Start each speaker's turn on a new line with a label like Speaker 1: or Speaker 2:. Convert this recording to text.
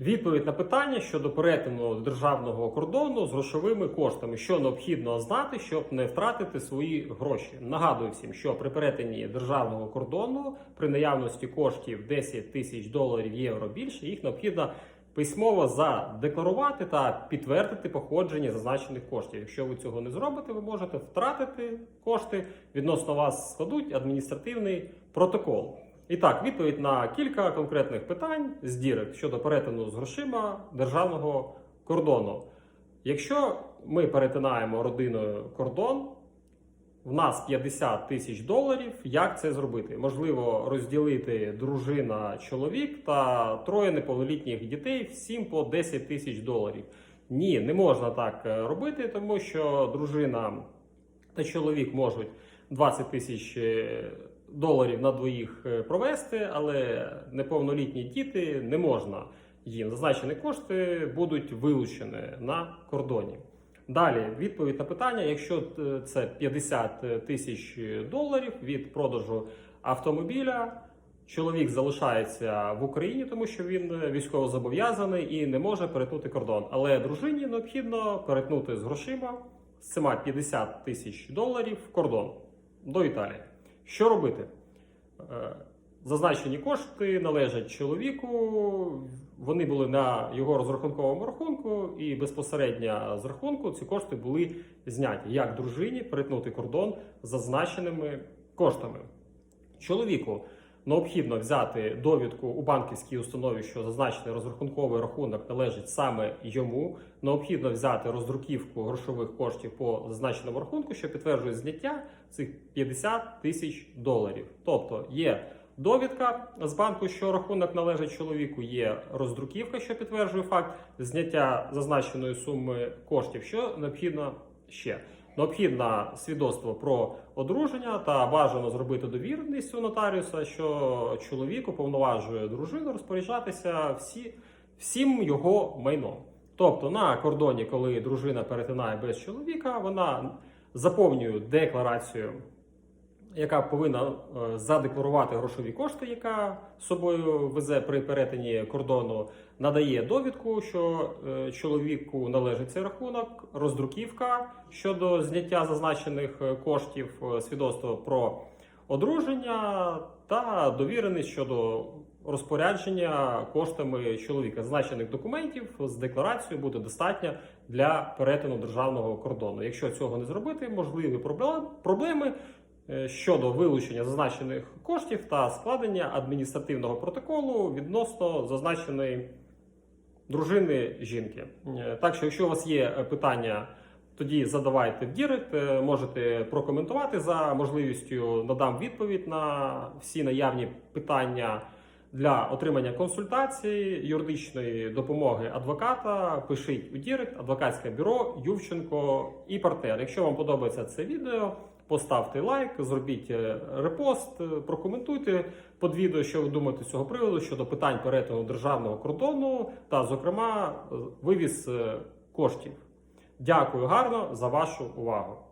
Speaker 1: Відповідь на питання щодо перетину державного кордону з грошовими коштами, що необхідно знати, щоб не втратити свої гроші. Нагадую всім, що при перетині державного кордону при наявності коштів 10 тисяч доларів євро більше, їх необхідно письмово задекларувати та підтвердити походження зазначених коштів. Якщо ви цього не зробите, ви можете втратити кошти. Відносно вас складуть адміністративний протокол. І так, відповідь на кілька конкретних питань з дірек щодо перетину з грошима державного кордону. Якщо ми перетинаємо родиною кордон, в нас 50 тисяч доларів. Як це зробити? Можливо, розділити дружина, чоловік та троє неповнолітніх дітей всім по 10 тисяч доларів. Ні, не можна так е, робити, тому що дружина та чоловік можуть 20 тисяч е, доларів на двоїх е, провести, але неповнолітні діти не можна їм. Зазначені кошти будуть вилучені на кордоні. Далі відповідь на питання: якщо е, це 50 тисяч доларів від продажу автомобіля, чоловік залишається в Україні, тому що він військово зобов'язаний і не може перетнути кордон. Але дружині необхідно перетнути з грошима з цими 50 тисяч доларів кордон до Італії. Що робити? Е, Зазначені кошти належать чоловіку. Вони були на його розрахунковому рахунку, і безпосередньо з рахунку ці кошти були зняті. Як дружині перетнути кордон з зазначеними коштами? Чоловіку необхідно взяти довідку у банківській установі, що зазначений розрахунковий рахунок належить саме йому. Необхідно взяти роздруківку грошових коштів по зазначеному рахунку, що підтверджує зняття цих 50 тисяч доларів. Тобто є довідка з банку, що рахунок належить чоловіку, є роздруківка, що підтверджує факт зняття зазначеної суми коштів. Що необхідно ще? Необхідно свідоцтво про одруження та бажано зробити довіреність у нотаріуса, що чоловік уповноважує дружину розпоряджатися всі, всім його майном. Тобто на кордоні, коли дружина перетинає без чоловіка, вона заповнює декларацію, яка повинна е, задекларувати грошові кошти, яка собою везе при перетині кордону, надає довідку, що е, чоловіку належить цей рахунок, роздруківка щодо зняття зазначених е, коштів, свідоцтво про одруження та довіреність щодо розпорядження коштами чоловіка. Зазначених документів з декларацією буде достатньо для перетину державного кордону. Якщо цього не зробити, можливі проблем- проблеми щодо вилучення зазначених коштів та складення адміністративного протоколу відносно зазначеної дружини жінки. Е, Так що, якщо у вас є е, питання, тоді задавайте в Дірект, е, можете прокоментувати за можливістю надам відповідь на всі наявні питання для отримання консультації, юридичної допомоги адвоката. Пишіть у Дірект, адвокатське бюро Ювченко і партнер. Якщо вам подобається це відео, поставте лайк, зробіть е, репост, е, прокоментуйте під відео, що ви думаєте з цього приводу щодо питань перетину державного кордону та, зокрема, е, вивіз коштів. Дякую гарно за вашу увагу.